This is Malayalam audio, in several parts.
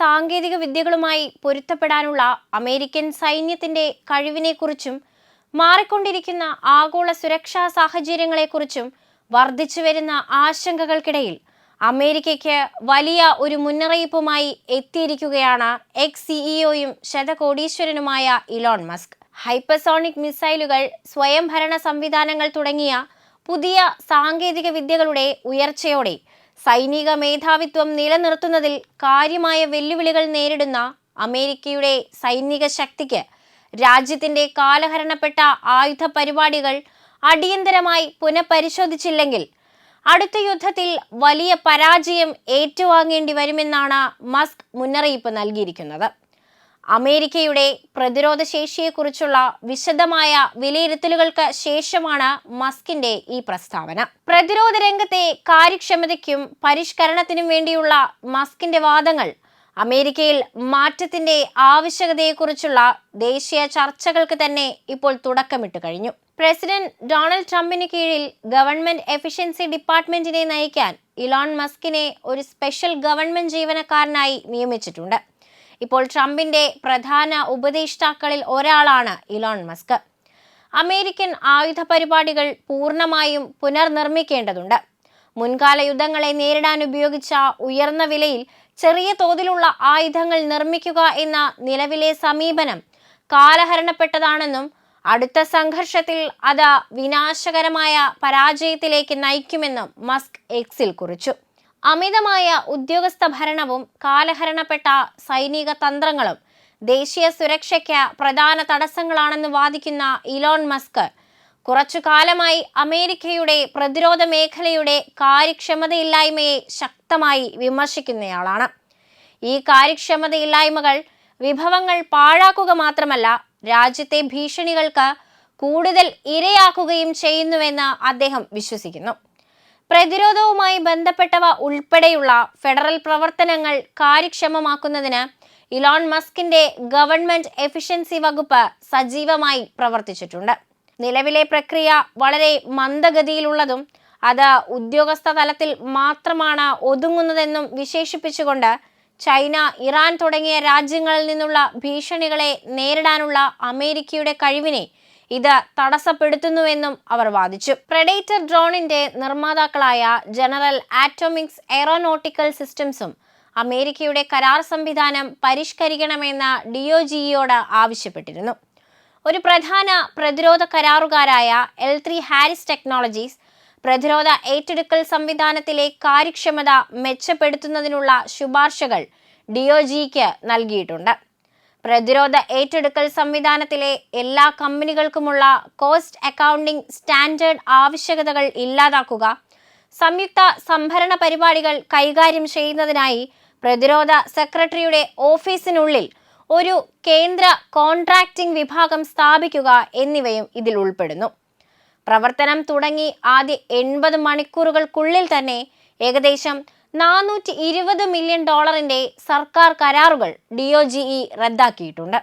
സാങ്കേതിക വിദ്യകളുമായി പൊരുത്തപ്പെടാനുള്ള അമേരിക്കൻ സൈന്യത്തിന്റെ കഴിവിനെക്കുറിച്ചും മാറിക്കൊണ്ടിരിക്കുന്ന ആഗോള സുരക്ഷാ സാഹചര്യങ്ങളെക്കുറിച്ചും വർദ്ധിച്ചുവരുന്ന ആശങ്കകൾക്കിടയിൽ അമേരിക്കയ്ക്ക് വലിയ ഒരു മുന്നറിയിപ്പുമായി എത്തിയിരിക്കുകയാണ് എക്സ് സിഇഒയും ശതകോടീശ്വരനുമായ ഇലോൺ മസ്ക്. ഹൈപ്പർസോണിക് മിസൈലുകൾ സ്വയംഭരണ സംവിധാനങ്ങൾ തുടങ്ങിയ പുതിയ സാങ്കേതിക വിദ്യകളുടെ ഉയർച്ചയോടെ സൈനിക മേധാവിത്വം നിലനിർത്തുന്നതിൽ കാര്യമായ വെല്ലുവിളികൾ നേരിടുന്ന അമേരിക്കയുടെ സൈനിക ശക്തിക്ക് രാജ്യത്തിന്റെ കാലഹരണപ്പെട്ട ആയുധ പരിപാടികൾ അടിയന്തരമായി പുനഃപരിശോധിച്ചില്ലെങ്കിൽ അടുത്ത യുദ്ധത്തിൽ വലിയ പരാജയം ഏറ്റുവാങ്ങേണ്ടി വരുമെന്നാണ് മസ്ക് മുന്നറിയിപ്പ് നൽകിയിരിക്കുന്നത്. അമേരിക്കയുടെ പ്രതിരോധ ശേഷിയെക്കുറിച്ചുള്ള വിശദമായ വിലയിരുത്തലുകൾക്ക് ശേഷമാണ് മസ്കിന്റെ ഈ പ്രസ്താവന. പ്രതിരോധ രംഗത്തെ കാര്യക്ഷമതയ്ക്കും പരിഷ്കരണത്തിനും വേണ്ടിയുള്ള മസ്കിന്റെ വാദങ്ങൾ അമേരിക്കയിൽ മാറ്റത്തിന്റെ ആവശ്യകതയെക്കുറിച്ചുള്ള ദേശീയ ചർച്ചകൾക്ക് തന്നെ ഇപ്പോൾ തുടക്കമിട്ട് കഴിഞ്ഞു. പ്രസിഡന്റ് ഡൊണാൾഡ് ട്രംപിന് കീഴിൽ ഗവൺമെന്റ് എഫിഷ്യൻസി ഡിപ്പാർട്ട്മെന്റിനെ നയിക്കാൻ ഇലോൺ മസ്കിനെ ഒരു സ്പെഷ്യൽ ഗവൺമെന്റ് ജീവനക്കാരനായി നിയമിച്ചിട്ടുണ്ട്. ഇപ്പോൾ ട്രംപിന്റെ പ്രധാന ഉപദേഷ്ടാക്കളിൽ ഒരാളാണ് ഇലോൺ മസ്ക്. അമേരിക്കൻ ആയുധ പരിപാടികൾ പൂർണമായും പുനർനിർമ്മിക്കേണ്ടതുണ്ട്. മുൻകാല യുദ്ധങ്ങളെ നേരിടാൻ ഉപയോഗിച്ച ഉയർന്ന വിലയിൽ ചെറിയ തോതിലുള്ള ആയുധങ്ങൾ നിർമ്മിക്കുക എന്ന നിലവിലെ സമീപനം കാലഹരണപ്പെട്ടതാണെന്നും അടുത്ത സംഘർഷത്തിൽ അത് വിനാശകരമായ പരാജയത്തിലേക്ക് നയിക്കുമെന്നും മസ്ക് എക്സിൽ കുറിച്ചു. അമിതമായ ഉദ്യോഗസ്ഥ ഭരണവും കാലഹരണപ്പെട്ട സൈനിക തന്ത്രങ്ങളും ദേശീയ സുരക്ഷയ്ക്ക് പ്രധാന തടസ്സങ്ങളാണെന്ന് വാദിക്കുന്ന ഇലോൺ മസ്ക്. കുറച്ചു കാലമായി അമേരിക്കയുടെ പ്രതിരോധ മേഖലയുടെ കാര്യക്ഷമതയില്ലായ്മയെ ശക്തമായി വിമർശിക്കുന്നയാളാണ്. ഈ കാര്യക്ഷമതയില്ലായ്മകൾ വിഭവങ്ങൾ പാഴാക്കുക മാത്രമല്ല രാജ്യത്തെ ഭീഷണികൾക്ക് കൂടുതൽ ഇരയാക്കുകയും ചെയ്യുന്നുവെന്ന് അദ്ദേഹം വിശ്വസിക്കുന്നു. പ്രതിരോധവുമായി ബന്ധപ്പെട്ടവ ഉൾപ്പെടെയുള്ള ഫെഡറൽ പ്രവർത്തനങ്ങൾ കാര്യക്ഷമമാക്കുന്നതിന് ഇലോൺ മസ്കിന്റെ ഗവൺമെന്റ് എഫിഷ്യൻസി വകുപ്പ് സജീവമായി പ്രവർത്തിച്ചിട്ടുണ്ട്. നിലവിലെ പ്രക്രിയ വളരെ മന്ദഗതിയിലുള്ളതും അത് ഉദ്യോഗസ്ഥ തലത്തിൽ മാത്രമാണ് ഒതുങ്ങുന്നതെന്നും വിശേഷിപ്പിച്ചുകൊണ്ട് ചൈന ഇറാൻ തുടങ്ങിയ രാജ്യങ്ങളിൽ നിന്നുള്ള ഭീഷണികളെ നേരിടാനുള്ള അമേരിക്കയുടെ കഴിവിനെ ഇത് തടസ്സപ്പെടുത്തുന്നുവെന്നും അവർ വാദിച്ചു. പ്രഡേറ്റർ ഡ്രോണിന്റെ നിർമ്മാതാക്കളായ ജനറൽ ആറ്റോമിക്സ് എയറോനോട്ടിക്കൽ സിസ്റ്റംസും അമേരിക്കയുടെ കരാർ സംവിധാനം പരിഷ്കരിക്കണമെന്ന് ഡിഒജിഇയോട് ആവശ്യപ്പെട്ടിരുന്നു. ഒരു പ്രധാന പ്രതിരോധ കരാറുകാരായ എൽ ത്രീ ഹാരിസ് ടെക്നോളജീസ് പ്രതിരോധ ഏറ്റെടുക്കൽ സംവിധാനത്തിലെ കാര്യക്ഷമത മെച്ചപ്പെടുത്തുന്നതിനുള്ള ശുപാർശകൾ ഡിഒജിക്ക് നൽകിയിട്ടുണ്ട്. പ്രതിരോധ ഏറ്റെടുക്കൽ സംവിധാനത്തിലെ എല്ലാ കമ്പനികൾക്കുമുള്ള കോസ്റ്റ് അക്കൗണ്ടിംഗ് സ്റ്റാൻഡേർഡ് ആവശ്യകതകൾ ഇല്ലാതാക്കുക സംയുക്ത സംഭരണ പരിപാടികൾ കൈകാര്യം ചെയ്യുന്നതിനായി പ്രതിരോധ സെക്രട്ടറിയുടെ ഓഫീസിനുള്ളിൽ ഒരു കേന്ദ്ര കോൺട്രാക്റ്റിംഗ് വിഭാഗം സ്ഥാപിക്കുക എന്നിവയും ഇതിൽ ഉൾപ്പെടുന്നു. പ്രവർത്തനം തുടങ്ങി ആദ്യ എൺപത് മണിക്കൂറുകൾക്കുള്ളിൽ തന്നെ ഏകദേശം നാനൂറ്റി ഇരുപത് മില്യൺ ഡോളറിന്റെ സർക്കാർ കരാറുകൾ ഡി ഒ ജി ഇ റദ്ദാക്കിയിട്ടുണ്ട്.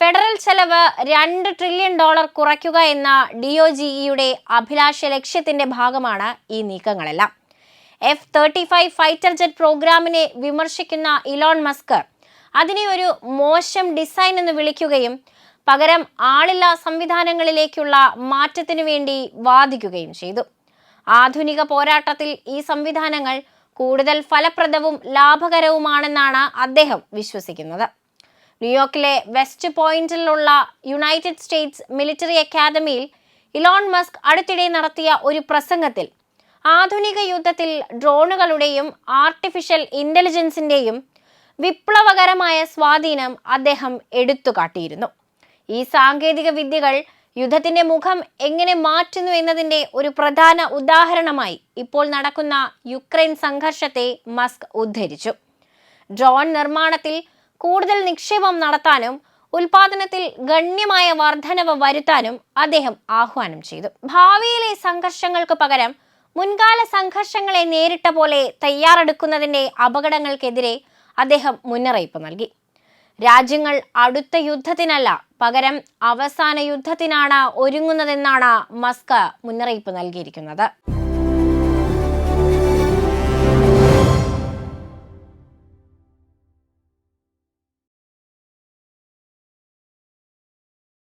ഫെഡറൽ ചെലവ് രണ്ട് ട്രില്യൺ ഡോളർ കുറയ്ക്കുക എന്ന ഡി ഒ ജി ഇയുടെ അഭിലാഷ ലക്ഷ്യത്തിന്റെ ഭാഗമാണ് ഈ നീക്കങ്ങളെല്ലാം. F thirty five fighter jet പ്രോഗ്രാമിനെ വിമർശിക്കുന്ന ഇലോൺ മസ്കർ അതിനെ ഒരു മോശം ഡിസൈൻ എന്ന് വിളിക്കുകയും പകരം ആളില്ലാ സംവിധാനങ്ങളിലേക്കുള്ള മാറ്റത്തിനു വേണ്ടി വാദിക്കുകയും ചെയ്തു. ആധുനിക പോരാട്ടത്തിൽ ഈ സംവിധാനങ്ങൾ കൂടുതൽ ഫലപ്രദവും ലാഭകരവുമാണെന്നാണ് അദ്ദേഹം വിശ്വസിക്കുന്നത്. ന്യൂയോർക്കിലെ വെസ്റ്റ് പോയിന്റിലുള്ള യുണൈറ്റഡ് സ്റ്റേറ്റ്സ് മിലിറ്ററി അക്കാദമിയിൽ ഇലോൺ മസ്ക് അടുത്തിടെ നടത്തിയ ഒരു പ്രസംഗത്തിൽ ആധുനിക യുദ്ധത്തിൽ ഡ്രോണുകളുടെയും ആർട്ടിഫിഷ്യൽ ഇന്റലിജൻസിന്റെയും വിപ്ലവകരമായ സ്വാധീനം അദ്ദേഹം എടുത്തുകാട്ടിയിരുന്നു. ഈ സാങ്കേതിക വിദ്യകൾ യുദ്ധത്തിന്റെ മുഖം എങ്ങനെ മാറ്റുന്നു എന്നതിന്റെ ഒരു പ്രധാന ഉദാഹരണമായി ഇപ്പോൾ നടക്കുന്ന യുക്രൈൻ സംഘർഷത്തെ മസ്ക് ഉദ്ധരിച്ചു. ഡ്രോൺ നിർമ്മാണത്തിൽ കൂടുതൽ നിക്ഷേപം നടത്താനും ഉൽപാദനത്തിൽ ഗണ്യമായ വർധനവ് വരുത്താനും അദ്ദേഹം ആഹ്വാനം ചെയ്തു. ഭാവിയിലെ സംഘർഷങ്ങൾക്ക് പകരം മുൻകാല സംഘർഷങ്ങളെ നേരിട്ട പോലെ തയ്യാറെടുക്കുന്നതിന്റെ അപകടങ്ങൾക്കെതിരെ അദ്ദേഹം മുന്നറിയിപ്പ് നൽകി. രാജ്യങ്ങൾ അടുത്ത യുദ്ധത്തിനല്ല പകരം അവസാന യുദ്ധത്തിനാണ് ഒരുങ്ങുന്നതെന്നാണ് മസ്ക് മുന്നറിയിപ്പ് നൽകിയിരിക്കുന്നത്.